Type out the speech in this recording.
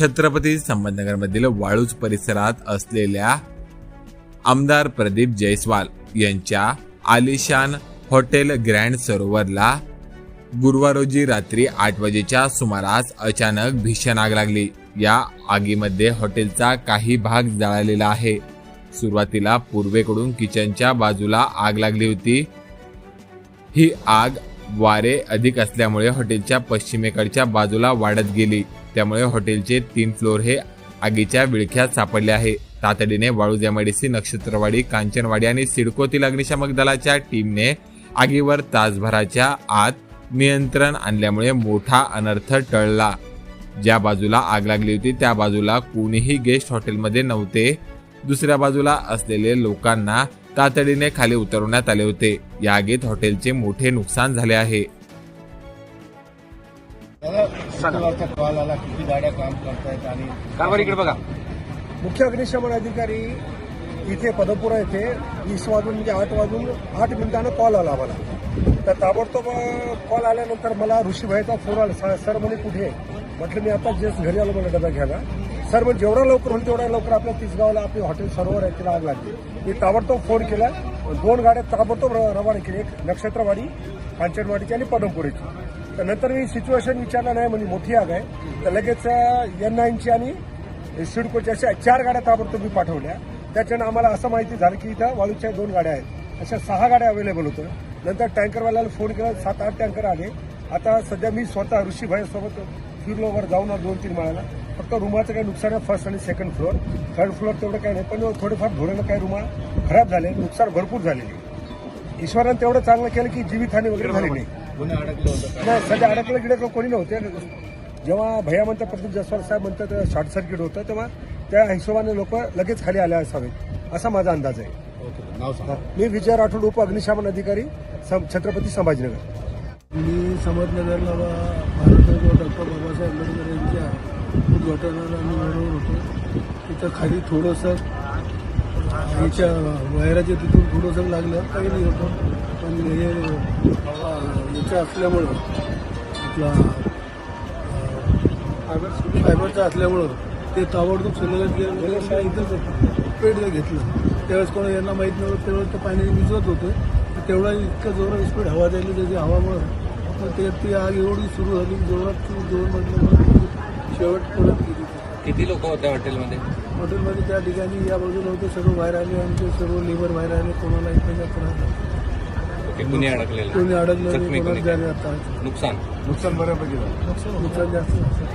छत्रपती संभाजीनगरमधील वाळूज परिसरात असलेल्या आमदार प्रदीप जयस्वाल यांच्या आलिशान हॉटेल ग्रँड सरोवरला गुरुवार रोजी रात्री आठ वाजेच्या सुमारास अचानक भीषण आग लागली. या आगीमध्ये हॉटेलचा काही भाग जळालेला आहे. सुरुवातीला पूर्वेकडून किचनच्या बाजूला आग लागली होती. ही आग वारे अधिक असल्यामुळे हॉटेलच्या पश्चिमेकडच्या बाजूला वाढत गेली. त्यामुळे हॉटेलचे तीन फ्लोर हे आगीच्या विळख्यात सापडले आहे. तातडीने वाळूज एमआयडीसी नक्षत्रवाडी कांचनवाडी आणि सिडकोतील अग्निशामक दलाच्या टीमने आगीवर तासभराच्या आत नियंत्रण आणल्यामुळे मोठा अनर्थ टळला. ज्या बाजूला आग लागली होती त्या बाजूला कोणीही गेस्ट हॉटेलमध्ये नव्हते. दुसऱ्या बाजूला असलेले लोकांना तातडीने खाली उतरवण्यात आले होते. या आगीत हॉटेलचे मोठे नुकसान झाले आहे. सांगा कॉल आला किती गाड्या काम करतायत आणि कारभार इकडे बघा. मुख्य अग्निशमन अधिकारी इथे पदपुरा येथे वीस वाजून म्हणजे आठ वाजून आठ मिनिटानं कॉल आला मला तर ताबडतोब कॉल आल्यानंतर मला ऋषीभाईचा फोन आला. "सा- सर म्हणे कुठे? आहे?" म्हटलं मी आता जस्ट घरी आलो मला डबा घ्यायला. सर मग जेवढा लवकर होईल तेवढ्या लवकर आपल्या तिसगावला आपली हॉटेल सरोवर आहे तिला आग लागली. मी ताबडतोब फोन केला. दोन गाड्या ताबडतोब र- रवाना केली. एक नक्षत्रवाडी कांचनवाडीची आणि पदमपुरीची. तर नंतर मी सिच्युएशन विचारलं नाही म्हणजे मोठी आग आहे. तर लगेच एन नाईनची आणि सिडकोची अशा चार गाड्या ताबडतोब मी पाठवल्या. त्याच्यानं आम्हाला असं माहिती झालं की इथं वाळूच्या दोन गाड्या आहेत. अशा सहा गाड्या अवेलेबल होत्या. नंतर टँकरवाल्याला फोन केला. सात आठ टँकर आले. आता सध्या मी स्वतः ऋषीभाईसोबत फिरलो वर जाऊन दोन तीन माळाला. फक्त रुमाचं काही नुकसान आहे फर्स्ट आणि सेकंड फ्लोअर थर्ड फ्लोअर तेवढं काही नाही पण थोडेफार धोरण काही रुमा खराब झाले नुकसान भरपूर झालेले. ईश्वरानं तेवढं चांगलं केलं की जीवितहानी वगैरे झाली नाही. सध्या अडकलं गिडकलं कोणी नव्हते. जेव्हा भैया म्हणतात प्रदीप जसवाल साहेब म्हणतात शॉर्ट सर्किट होतं तेव्हा त्या हिशोबाने लोक लगेच खाली आले असावेत. असा माझा अंदाज आहे. मी विजय राठोड उप अग्निशामन अधिकारी सं- छत्रपती संभाजीनगर. मी समजनगरला भारतरत्न डॉक्टर बाबासाहेब आंबेडकर यांच्या उद्घाटनाला मी बरोबर होतो. तिथं खाली थोडंसं याच्या वायराच्या तिथून थोडंसं लागलं काही नाही होतं. पण हे याचं असल्यामुळं आपला फायबर फायबरचं असल्यामुळं ते ताबडतोब सगळं गेलं इथंच पेट घेतलं. त्यावेळेस कोणा यांना माहीत नव्हतं त्यावेळेस ते पाणी विजवत होतं. तेवढा इतकं जोरात स्पीड हवा द्यायला त्याची हवामुळं मग ते ती आग एवढी सुरू झाली की जोरात ती दोन म्हटलं शेवट परत गेली किती लोक होते हॉटेलमध्ये? हॉटेलमध्ये त्या ठिकाणी या बाजूला होते सर्व बाहेर आले आमचे सर्व लेबर बाहेर आले कोणाला इकडे. ओके गुन्हे अडकलेले? कोणी अडकलं कोणी? कोणाला आता? नुकसान? नुकसान बऱ्यापैकी झालं. नुकसान जास्त.